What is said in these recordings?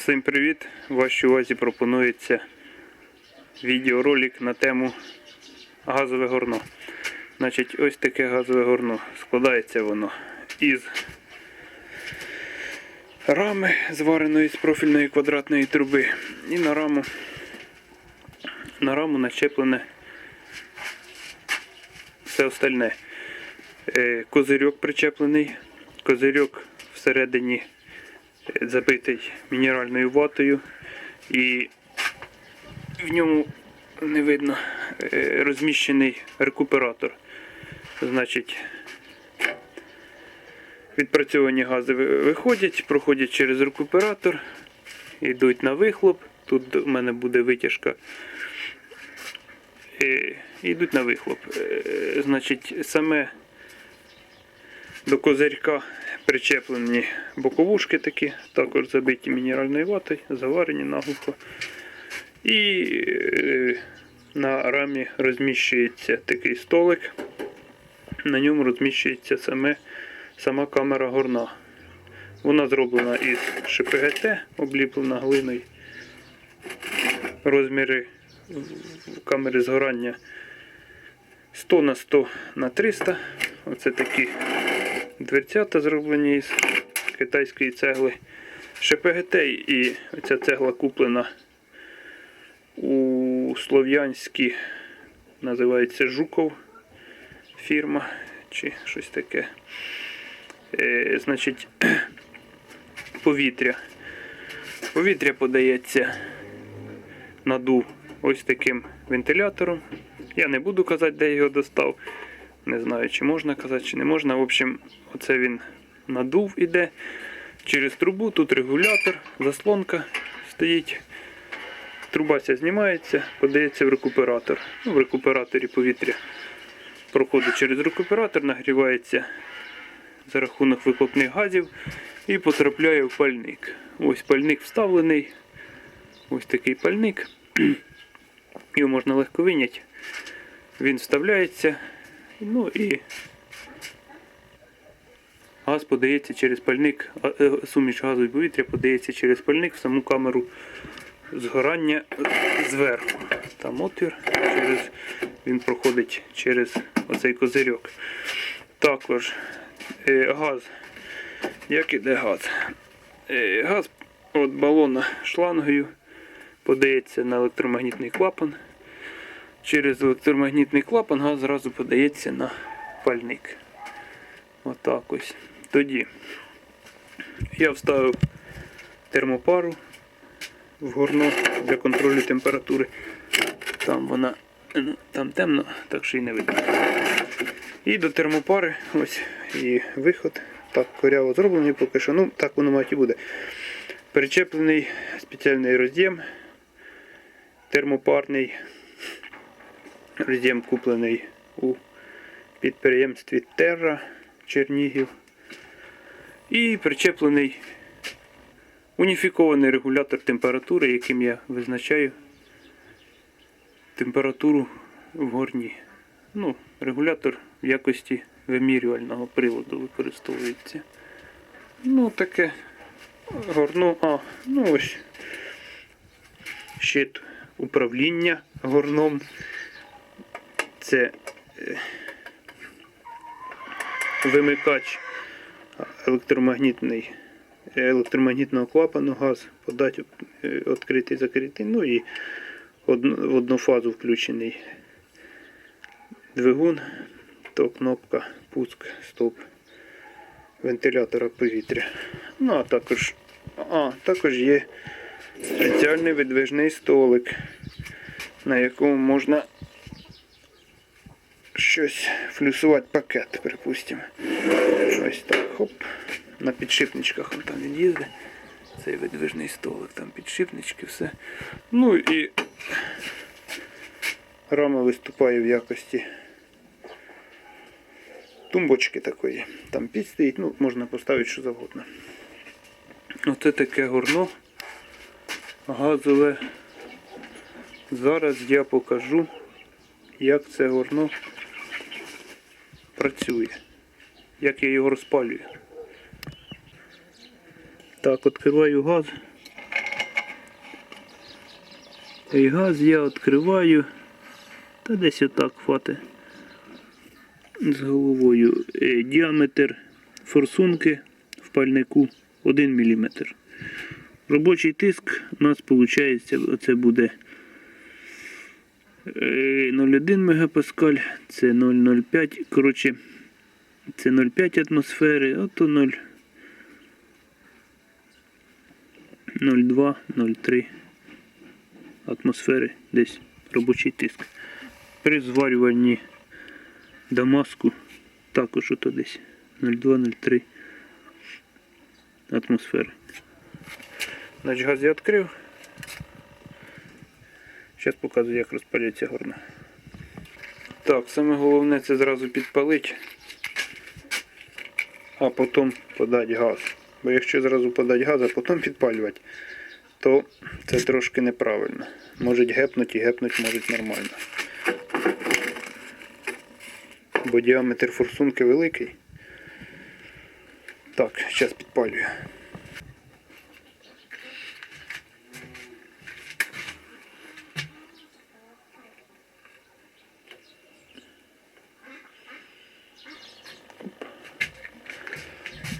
Всім привіт! Вашій увазі пропонується відеоролик на тему газове горно. Значить, ось таке газове горно. Складається воно із рами, звареної з профільної квадратної труби. І на раму, на раму начеплене все остальне. Е, Козирьок причеплений. Козирьок всередині забитий мінеральною ватою і в ньому не видно е, розміщений рекуператор. Значить, відпрацьовані гази виходять, проходять через рекуператор, йдуть на вихлоп. Тут у мене буде витяжка. Е, йдуть на вихлоп. Е, Значить, саме до козирька причеплені боковушки такі, також забиті мінеральною ватою, заварені наглухо. І е, на рамі розміщується такий столик. На ньому розміщується саме, сама камера горна. Вона зроблена із ШПГТ, обліплена глиною. Розміри камери згорання 100 на 100 на 300. Оце такі дверцята зроблені із китайської цегли. ШПГТ і оця цегла куплена у Слов'янській, називається Жуков фірма чи щось таке. Е, значить, повітря. Повітря подається надув ось таким вентилятором. Я не буду казати, де його достав. Не знаю, чи можна казати, чи не можна. В общем, оце він надув іде через трубу. Тут регулятор, заслонка стоїть. Труба ця знімається, подається в рекуператор. Ну, в рекуператорі повітря проходить через рекуператор, нагрівається за рахунок вихлопних газів і потрапляє в пальник. Ось пальник вставлений. Ось такий пальник. Його можна легко виняти. Він вставляється. Ну і газ подається через пальник, е, суміш газу і повітря подається через пальник в саму камеру згорання зверху. Там отвір, через, він проходить через оцей козирьок. Також е, газ. Як іде газ? Е, газ від балона шлангою подається на електромагнітний клапан. Через електромагнітний клапан газ зразу подається на пальник. Отак ось. Тоді я вставив термопару в горно для контролю температури. Там вона ну, там темно, так що і не видно. І до термопари ось і виход. Так, коряво зроблений поки що. Ну, так воно мать і буде. Причеплений спеціальний роз'єм термопарний. Роз'єм куплений у підприємстві Терра Чернігів. І причеплений уніфікований регулятор температури, яким я визначаю температуру в горні. Ну, регулятор в якості вимірювального приладу використовується. Ну, таке горно. А, ну ось щит управління горном. Це е, вимикач електромагнітний, електромагнітного клапану, газ подати е, відкритий, закритий. Ну і в одну фазу включений двигун, то кнопка пуск, стоп вентилятора повітря. Ну а також, а, також є спеціальний видвижний столик, на якому можна щось флюсувати пакет, припустимо. Ось так, хоп. На підшипничках там він. Цей видвижний столик, там підшипнички, все. Ну і рама виступає в якості тумбочки такої. Там піч стоїть, ну, можна поставити що завгодно. Оце таке горно газове. Зараз я покажу, як це горно працює, як я його розпалюю. Так, відкриваю газ. І газ я відкриваю. Та десь отак хватить. З головою. Е, Діаметр форсунки в пальнику 1 мм. Робочий тиск у нас виходить, оце буде 0,1 мегапаскаль, це 0,05. Коротше, це 0,5 атмосфери, ото 0. 0,2, 0,3 атмосфери десь робочий тиск. При зварюванні Дамаску також ото десь 0,2-0,3 атмосфери. Значить, газ я відкрив. Зараз показую, як розпалюється горна. Так, саме головне це зразу підпалити, а потім подати газ. Бо якщо зразу подати газ, а потім підпалювати, то це трошки неправильно. Можуть гепнути і гепнуть можуть нормально. Бо діаметр форсунки великий. Так, зараз підпалюю.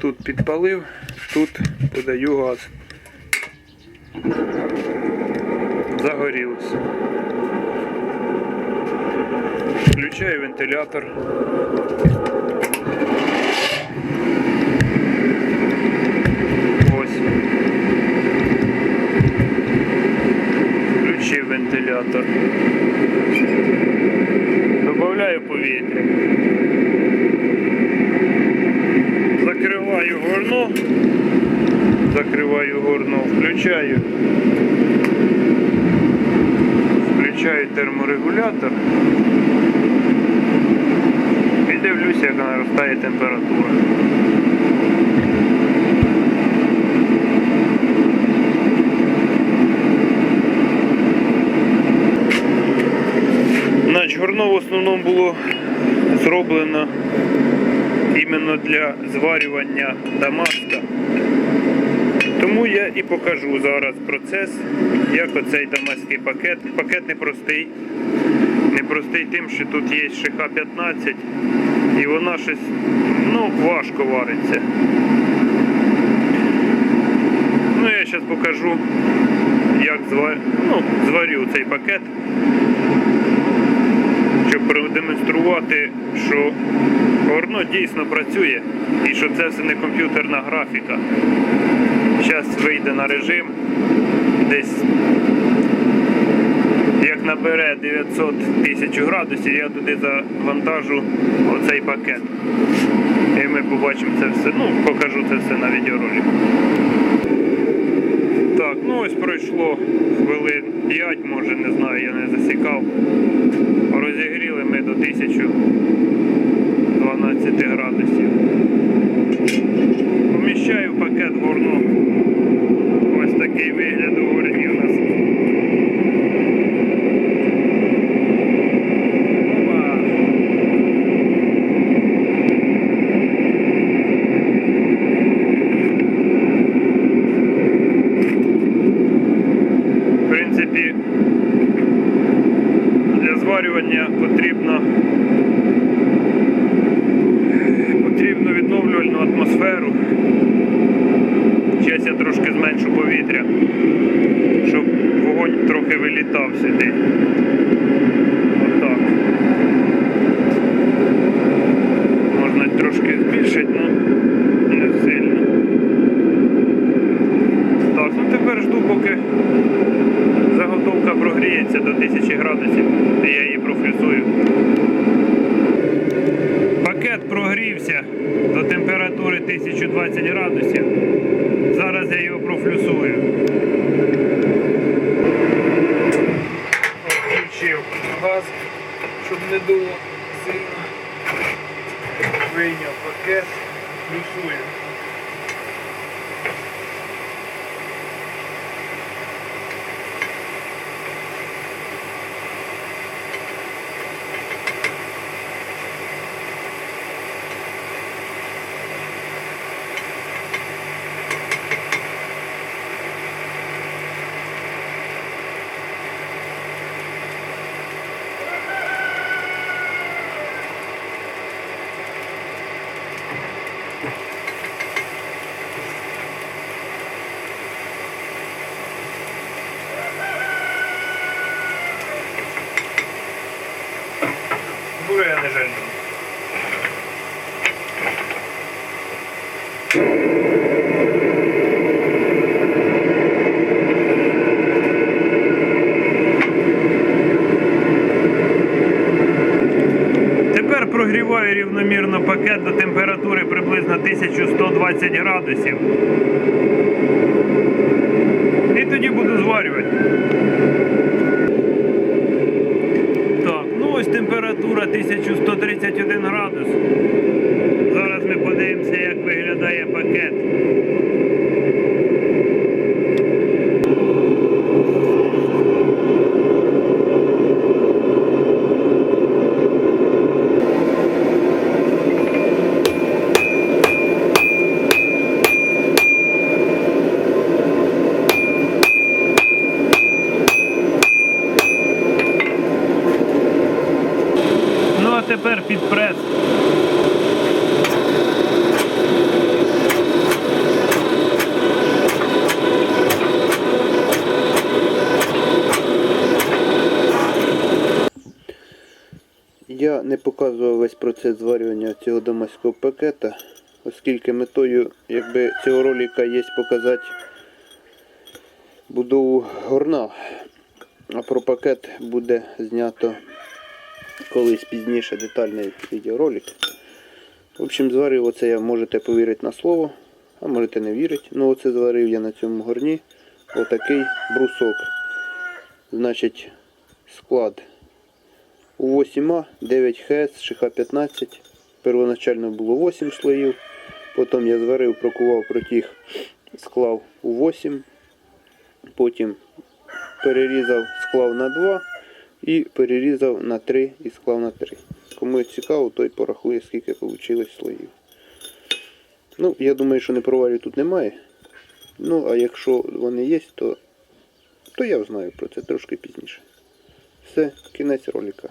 Тут підпалив, тут подаю газ. Загорілося. Включаю вентилятор. Ось. Включив вентилятор. Добавляю повітря. Закриваю горно. Закриваю горно, включаю. Включаю терморегулятор. І дивлюся, як наростає температура. Горно в основному було зроблено іменно для зварювання дамаска. Тому я і покажу зараз процес, як оцей дамаський пакет. Пакет непростий. Непростий тим, що тут є шиха 15 і вона щось ну, важко вариться. Ну, я зараз покажу, як звар... ну, зварю цей пакет, щоб продемонструвати, що горно дійсно працює і що це все не комп'ютерна графіка. Зараз вийде на режим десь як набере 900 тисяч градусів, я туди завантажу оцей пакет. І ми побачимо це все. Ну, покажу це все на відеоролику. Так, ну ось пройшло хвилин 5, може, не знаю, я не засікав. Розігріли ми до 1012 градусів. Поміщаю в пакет горно. Ось такий вигляд у горні у нас. Опа. В принципі, для зварювання потрібно потрібно відновлювальну атмосферу. Зараз я трошки зменшу повітря, щоб вогонь трохи вилітав сюди. Отак. Можна трошки збільшити, але не сильно. Так, ну тепер жду, поки заготовка прогріється до 1000 градусів, і я її профрізую. Пакет прогрівся до температури 1020 градусів. Зараз я його профлюсую. Включив газ, щоб не дуло сильно. Вийняв пакет, плюсую. Температури я не жалію. Тепер прогріваю рівномірно пакет до температури приблизно 1120 градусів. І тоді буду зварювати. Так, ну ось температура 1131 градус. Зараз ми подивимося, як виглядає пакет. Ну а тепер під прес. Я не процес зварювання цього домаського пакета, оскільки метою якби, цього ролика є показати будову горна, а про пакет буде знято колись пізніше детальний відеоролик. В общем, зварив оце я можете повірити на слово, а можете не вірити. Ну оце зварив я на цьому горні отакий брусок. Значить, склад у 8А 9 ХС, шиха 15. Первоначально було 8 слоїв. Потім я зварив, прокував протяг, склав у 8. Потім перерізав, склав на 2 і перерізав на 3 і склав на 3. Кому цікаво, той порахує, скільки вийшло слоїв. Ну, я думаю, що непроварів тут немає. Ну, а якщо вони є, то, то я знаю про це трошки пізніше. Все, кінець ролика.